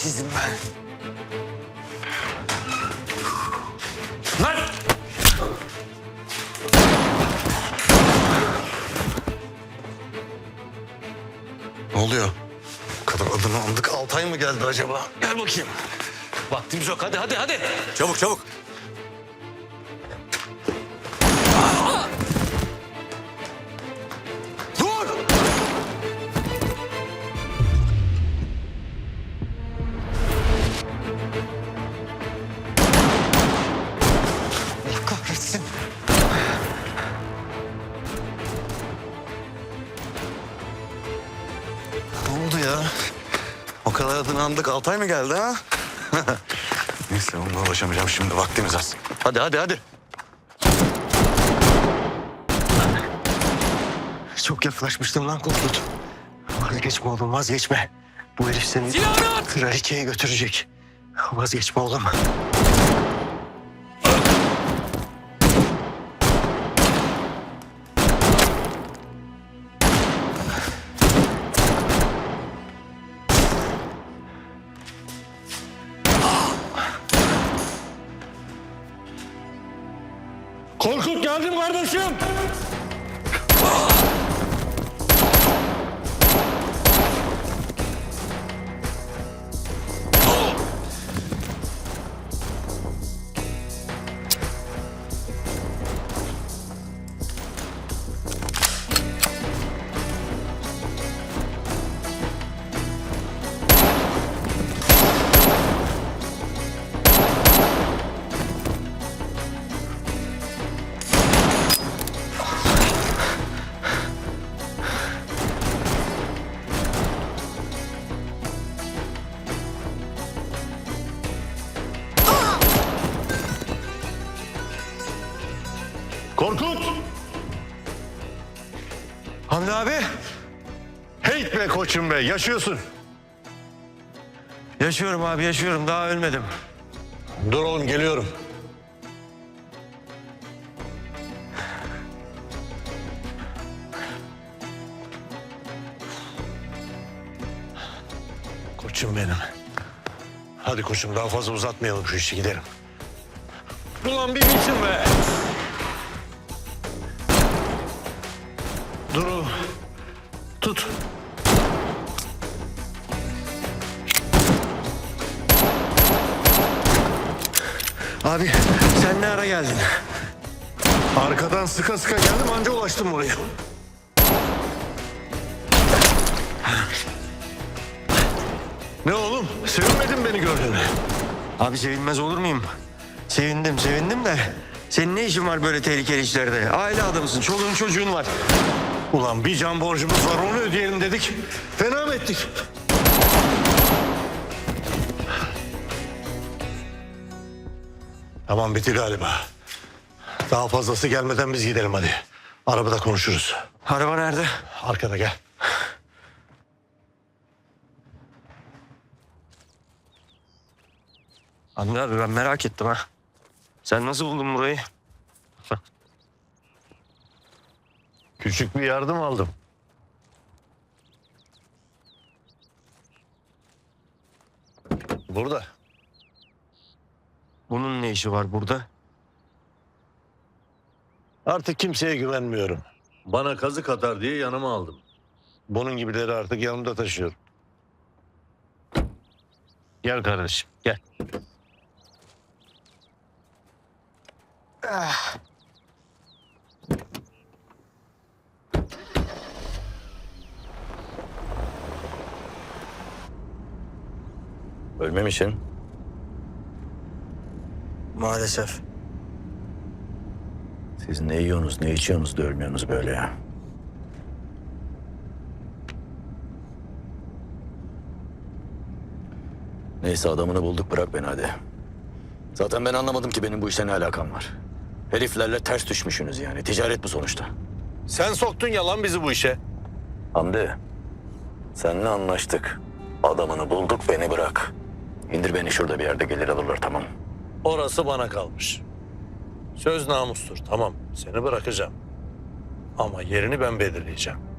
Şerefsizim ben. Lan! Ne oluyor? Kadın adını andık. Altay mı geldi acaba? Gel bakayım. Vaktimiz yok. Hadi hadi hadi. Çabuk çabuk. Kadar adını andık. Altay mı geldi ha? Neyse onunla ulaşamayacağım şimdi. Vaktimiz az. Hadi hadi hadi. Çok yaklaşmıştım lan Korkut. Vazgeçme oğlum vazgeçme. Bu herif seni kraliçeye götürecek. Vazgeçme oğlum. Korkut geldim kardeşim. Korkut. Hamdi abi. Hey be koçum be yaşıyorsun. Yaşıyorum abi yaşıyorum. Daha ölmedim. Dur oğlum geliyorum. Koçum benim. Hadi koçum daha fazla uzatmayalım şu işi gidelim. Ulan bir biçim be. Abi sen ne ara geldin? Arkadan sıka sıka geldim anca ulaştım oraya. Ne oğlum? Sevinmedin beni gördüğüne. Abi sevinmez olur muyum? Sevindim sevindim de. Senin ne işin var böyle tehlikeli işlerde? Aile adamısın. Çoluğun çocuğun var. Ulan bir can borcumuz var onu ödeyelim dedik. Fena mı ettik? Tamam bitti galiba. Daha fazlası gelmeden biz gidelim hadi. Arabada konuşuruz. Araba nerede? Arkada gel. Hamdi abi ben merak ettim ha. Sen nasıl buldun burayı? Küçük bir yardım aldım. Burada. Bunun ne işi var burada? Artık kimseye güvenmiyorum. Bana kazık atar diye yanıma aldım. Bunun gibileri artık yanımda taşıyorum. Gel kardeşim gel. Ölmemişsin. Maalesef. Siz ne yiyorsunuz, ne içiyorsunuz da ölmüyorsunuz böyle ya. Neyse adamını bulduk bırak beni hadi. Zaten ben anlamadım ki benim bu işe ne alakam var. Heriflerle ters düşmüşsünüz yani. Ticaret bu sonuçta. Sen soktun yalan bizi bu işe. Hamdi, seninle anlaştık. Adamını bulduk beni bırak. İndir beni şurada bir yerde gelir alırlar tamam. Orası bana kalmış. Söz namustur tamam seni bırakacağım. Ama yerini ben belirleyeceğim.